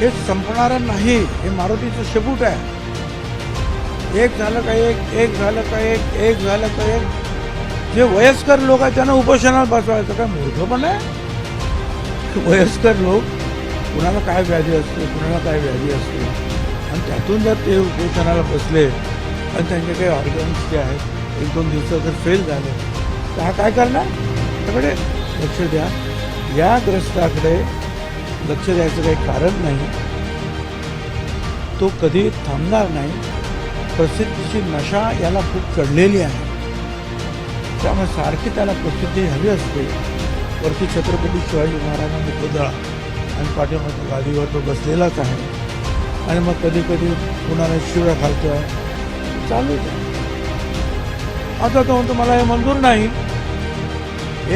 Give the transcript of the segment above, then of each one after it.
हे संपणारं नाही. हे मारुतीचं शेपूट आहे. एक झालं का एक एक झालं का एक एक झालं का एक. जे वयस्कर लोक आहेत त्यांना उपोषणात बसवायचं काय मूर्खपण आहे? वयस्कर लोक कुणाला काय व्याधी असते कुणाला काय व्याधी असते. आणि त्यातून जर ते उपोषणाला बसले आणि त्यांचे काही ऑर्गन्स जे आहेत एक दोन दिवसात जर फेल झाले तर हा काय करणार? त्याकडे लक्ष द्या. या ग्रस्ताकडे लक्ष द्यायचं काही कारण नाही. तो कधी थांबणार नाही. प्रसिद्धीची नशा याला खूप चढलेली आहे. त्यामुळे सारखी त्याला प्रसिद्धी हवी असते. वरती छत्रपती शिवाजी महाराजांनी पुतळा आणि पाठीमागच्या गादीवर तो बसलेलाच आहे. आणि मग कधी कधी कुणाला शिव्या आहे चालूच आहे. आता तो म्हणतो मला हे मंजूर नाही.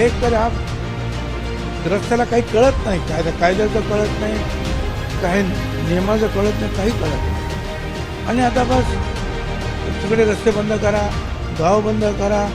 एक तर हा रस्त्याला काही कळत नाही. कायदा कायद्याचं कळत नाही. काही नियमाचं कळत नाही. काही कळत नाही. आणि आता बस सगळे रस्ते बंद करा गाव बंद करा.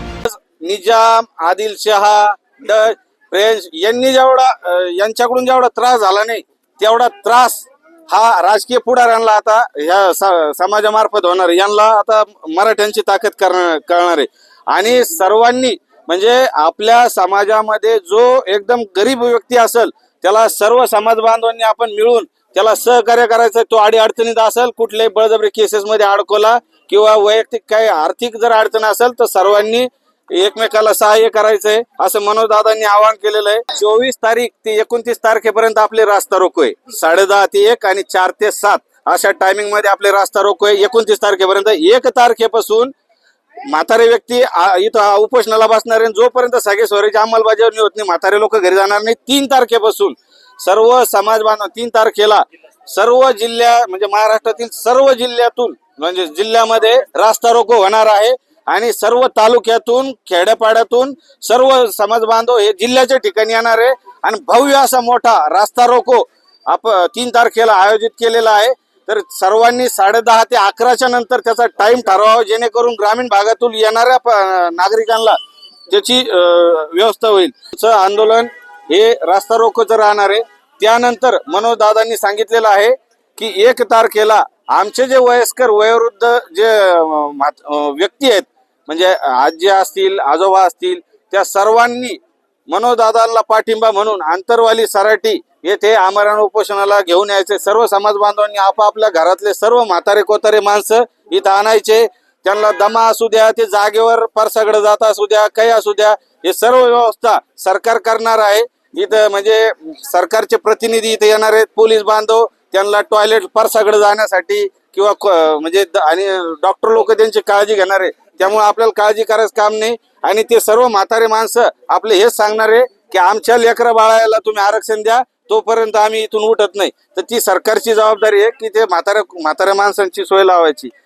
निजाम आदिलशहा डच फ्रेंच यांनी जेवढा यांच्याकडून जेवढा त्रास झाला नाही तेवढा त्रास हा राजकीय पुढाऱ्यांना आता ह्या समाजामार्फत होणार यांना आता मराठ्यांची ताकद करणार कळणार आहे. आणि सर्वांनी म्हणजे आपल्या समाजामध्ये जो एकदम गरीब व्यक्ती असेल त्याला सर्व समाज बांधवांनी आपण मिळून त्याला सहकार्य करायचं तो आडी अडचणीत असेल कुठल्याही बळजबरी केसेस मध्ये अडकवला किंवा वैयक्तिक काही आर्थिक जर अडचण असेल तर सर्वांनी एकमेकाला सहाय्य करायचंय असं मनोजदादांनी आवाहन केलेलं आहे. चोवीस तारीख ते एकोणतीस तारखेपर्यंत आपले रास्ता रोको आहे साडे दहा ते एक आणि चार ते सात अशा टायमिंगमध्ये आपले रास्ता रोको आहे एकोणतीस तारखेपर्यंत एक तारखेपासून म्हातारे व्यक्ती इथं उपोषणाला बसणार आहे. जोपर्यंत सगळे स्वराची अंमलबजावणी होत नाही म्हातारे लोक घरी जाणार नाही. तीन तारखेपासून सर्व समाज बांधव तीन तारखेला सर्व जिल्ह्या म्हणजे महाराष्ट्रातील सर्व जिल्ह्यातून म्हणजे जिल्ह्यामध्ये रास्ता रोको होणार आहे. आणि सर्व तालुक्यातून खेड्यापाड्यातून सर्व समाज बांधव हे जिल्ह्याच्या ठिकाणी येणार आहे. आणि भव्य असा मोठा रास्ता रोको आप तीन तारखेला आयोजित केलेला आहे. तर सर्वांनी साडेदहा ते अकराच्या नंतर त्याचा टाइम ठरवावा जेणेकरून ग्रामीण भागातून येणाऱ्या प- नागरिकांना त्याची व्यवस्था होईल. आंदोलन हे रास्ता रोकोचं राहणार आहे. त्यानंतर मनोजदादांनी सांगितलेलं आहे की एक तारखेला आमचे जे वयस्कर वयोवृद्ध जे व्यक्ती आहेत म्हणजे आजी असतील आजोबा असतील त्या सर्वांनी मनोजदादांना पाठिंबा म्हणून आंतरवाली सराटी येथे आमरण उपोषणाला घेऊन यायचे. सर्व समाज बांधवांनी आपापल्या घरातले सर्व म्हातारे कोतारे माणसं इथं आणायचे. त्यांना दमा असू द्या ते जागेवर परसाकडे जात असू द्या काही असू द्या हे सर्व व्यवस्था सरकार करणार आहे. इथं म्हणजे सरकारचे प्रतिनिधी इथे येणार आहेत. पोलीस बांधव त्यांना टॉयलेट परसाकडे जाण्यासाठी किंवा क- म्हणजे द- आणि डॉक्टर लोक त्यांची काळजी घेणार आहे. त्यामुळे आपल्याला काळजी करायचं काम नाही. आणि ते सर्व म्हातारे माणसं आपले हेच सांगणार आहे. की आमच्या लेकरा बाळाला तुम्ही आरक्षण द्या तोपर्यंत आम्ही इथून उठत नाही. तर ती सरकारची जबाबदारी आहे की ते म्हाताऱ्या म्हाताऱ्या माणसांची सोय लावायची.